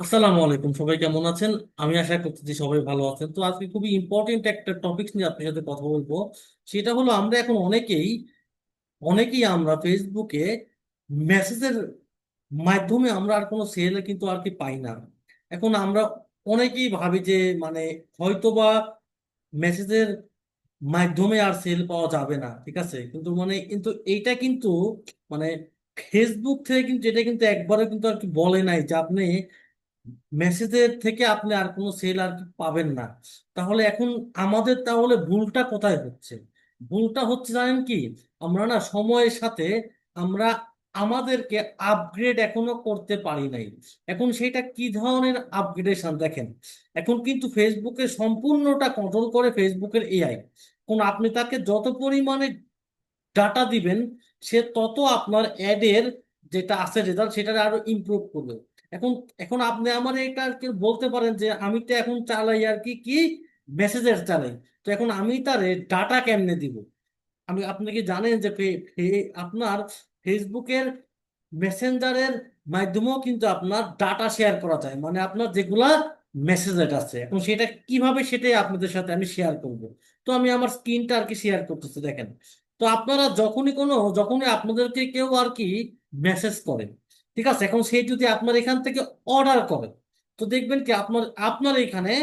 আসসালামু আলাইকুম, সবাই কেমন আছেন? আমি আশা করতেছি সবাই ভালো আছেন। তো আজকে খুবই ইম্পর্টেন্ট একটা টপিক নিয়ে আপনার সাথে কথা বলব। সেটা হলো, আমরা এখন অনেকেই অনেকেই আমরা ফেসবুকে মেসেজের মাধ্যমে আমরা আর কোনো সেল কিন্তু আর কি পাই না। এখন আমরা অনেকেই ভাবি যে মানে হয়তোবা মেসেজের মাধ্যমে আর সেল পাওয়া যাবে না, ঠিক আছে? কিন্তু মানে কিন্তু এইটা কিন্তু মানে ফেসবুক থেকে কিন্তু, এটা কিন্তু একবারে কিন্তু আর কি বলে নাই যে আপনি মেসেজের থেকে আপনি আর কোনো সেল আর পাবেন না। তাহলে এখন আমাদের তাহলে ভুলটা কোথায় হচ্ছে? ভুলটা হচ্ছে জানেন কি? আমরা না সময়ের সাথে আমরা আমাদেরকে আপগ্রেড এখনও করতে পারি নাই। এখন সেটা কি ধরনের আপগ্রেডেশন দেখেন? এখন কিন্তু ফেসবুকে সম্পূর্ণটা কন্ট্রোল করে ফেসবুকের এআই কোন আপনি তাকে যত পরিমাণে ডাটা দিবেন, সে তত আপনার অ্যাডের যেটা আছে রেজাল্ট সেটা আরও ইমপ্রুভ করবে। এখন এখন আপনি আমার এটা আর কি বলতে পারেন যে আমি তো এখন চালাই আর কি কি? মেসেজের চালাই। তো এখন আমি তারে ডাটা কেমনে দিব? আমি, আপনি কি জানেন যে আপনার ফেসবুকের মেসেঞ্জারের মাধ্যমেও কিন্তু আপনার ডাটা শেয়ার করা যায়। মানে আপনার যেগুলা মেসেজের আছে। এখন সেটা কীভাবে সেটাই আপনাদের সাথে আমি শেয়ার করব? তো আমি আমার স্ক্রিনটা আর কি শেয়ার করতেছি, দেখেন। তো আপনারা যখনই কোনো, যখনই আপনাদেরকে কেউ আর কি মেসেজ করে ঠিক আছে? এখন সে যদি আপনার এখান থেকে অর্ডার করে তো দেখবেন কি আপনার আপনার এখানে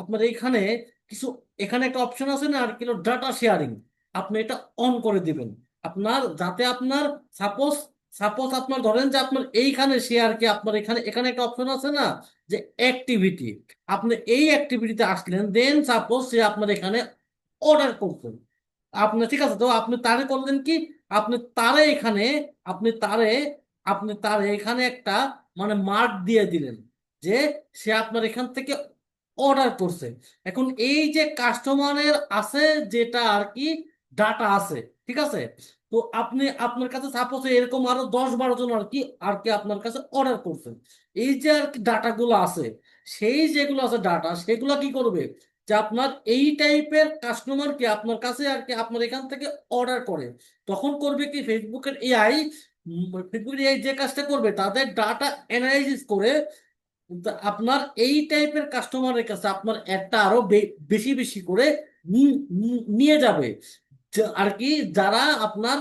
আপনার এখানে কিছু, এখানে একটা অপশন আছে না, আর কি ডাটা শেয়ারিং আপনি এটা অন করে দিবেন। আপনার, যাতে আপনার সাপোজ সাপোজ আপনার ধরেন যে আপনার এইখানে শেয়ার কি আপনার এখানে এখানে একটা অপশন আছে না, যে অ্যাক্টিভিটি আপনি এই অ্যাক্টিভিটিতে আসলেন দেন সাপোজ সে আপনার এখানে অর্ডার করছেন। আপনি, ঠিক আছে? তো আপনি তারে করলেন কি? আপনি তারে এখানে, আপনি তারে আপনি তার এখানে একটা মানে মার্ক দিয়ে দিলেন যে সে আপনার এখান থেকে অর্ডার করছে। এখন এই যে কাস্টমারের আছে যেটা আর কি ডাটা আছে, ঠিক আছে? তো আপনি আপনার কাছে সাপোজ এরকম আরও দশ বারো জন আর কি আর কি আপনার কাছে অর্ডার করছেন এই যে আর কি ডাটাগুলো আছে, সেই যেগুলো আছে ডাটা সেগুলো কি করবে? যে আপনার এই টাইপের কাস্টমারকে আপনার কাছে আর কি আপনার এখান থেকে অর্ডার করে। তখন করবে কি? ফেসবুকের এআই ফেসবুকের এআই যে কাজটা করবে, তাদের ডাটা অ্যানালাইসিস করে আপনার এই টাইপের কাস্টমারের কাছে আপনার একটা আরও বেশি বেশি করে নিয়ে যাবে। আর কি যারা আপনার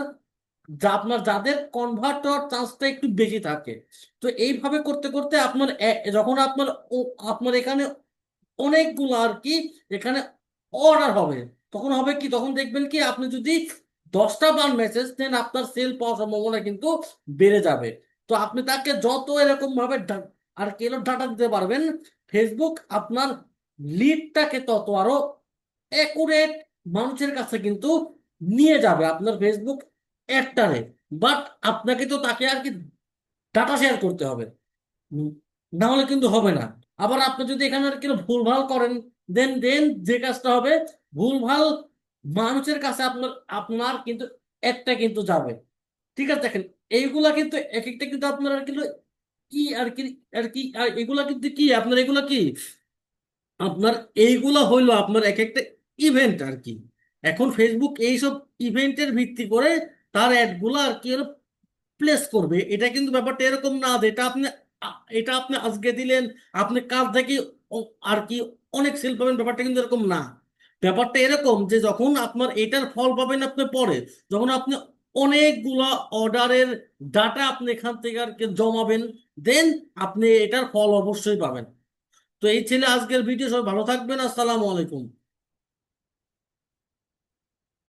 আপনার, যাদের কনভার্ট হওয়ার চান্সটা একটু বেশি থাকে। তো এইভাবে করতে করতে আপনার যখন আপনার আপনার এখানে অনেকগুলো আর কি এখানে অর্ডার হবে, তখন হবে কি? তখন দেখবেন কি আপনি যদি দশটা বার মেসেজ দেন আপনার সেল পাওয়ার সম্ভাবনা কিন্তু বেড়ে যাবে। তো আপনি তাকে যত এরকম ভাবে আর কেন ডাটা দিতে পারবেন ফেসবুক আপনার লিডটাকে তত আরও অ্যাকুরেট মানুষের কাছে কিন্তু নিয়ে যাবে আপনার ফেসবুক অ্যাডটারে বাট আপনাকে তো তাকে আর কি ডাটা শেয়ার করতে হবে। না হলে কিন্তু হবে না। আবার আপনি যদি এখানে আর কি ভুলভাল করেন দেন দেন যে কাজটা হবে, ভুলভাল মানুষের কাছে আপনার আপনার কিন্তু একটা কিন্তু যাবে। ঠিক আছে, দেখেন, এইগুলা কিন্তু এক একটা কিন্তু আপনার আর কি কি আর কি আর কি, আর এগুলা কিন্তু কি? আপনার এগুলা কি? আপনার এইগুলা হইল আপনার এক একটা ইভেন্ট আর কি। এখন ফেসবুক এইসব ইভেন্টের ভিত্তি করে তার অ্যাডগুলো আর কি প্লেস করবে। এটা কিন্তু ব্যাপারটা এরকম না যে এটা আপনি এটা আপনি আজকে দিলেন, আপনি কাল থেকে আর কি অনেক সেল পাবেন, ব্যাপারটা কিন্তু এরকম না। ব্যাপারটা এরকম যে যখন আপনার এটার ফল পাবেন আপনি পরে, যখন আপনি অনেকগুলা অর্ডারের ডাটা আপনি এখান থেকে আর জমাবেন, দেন আপনি এটার ফল অবশ্যই পাবেন। তো এই ছেলে আজকের ভিডিও, সবাই ভালো থাকবেন, আসসালামু আলাইকুম।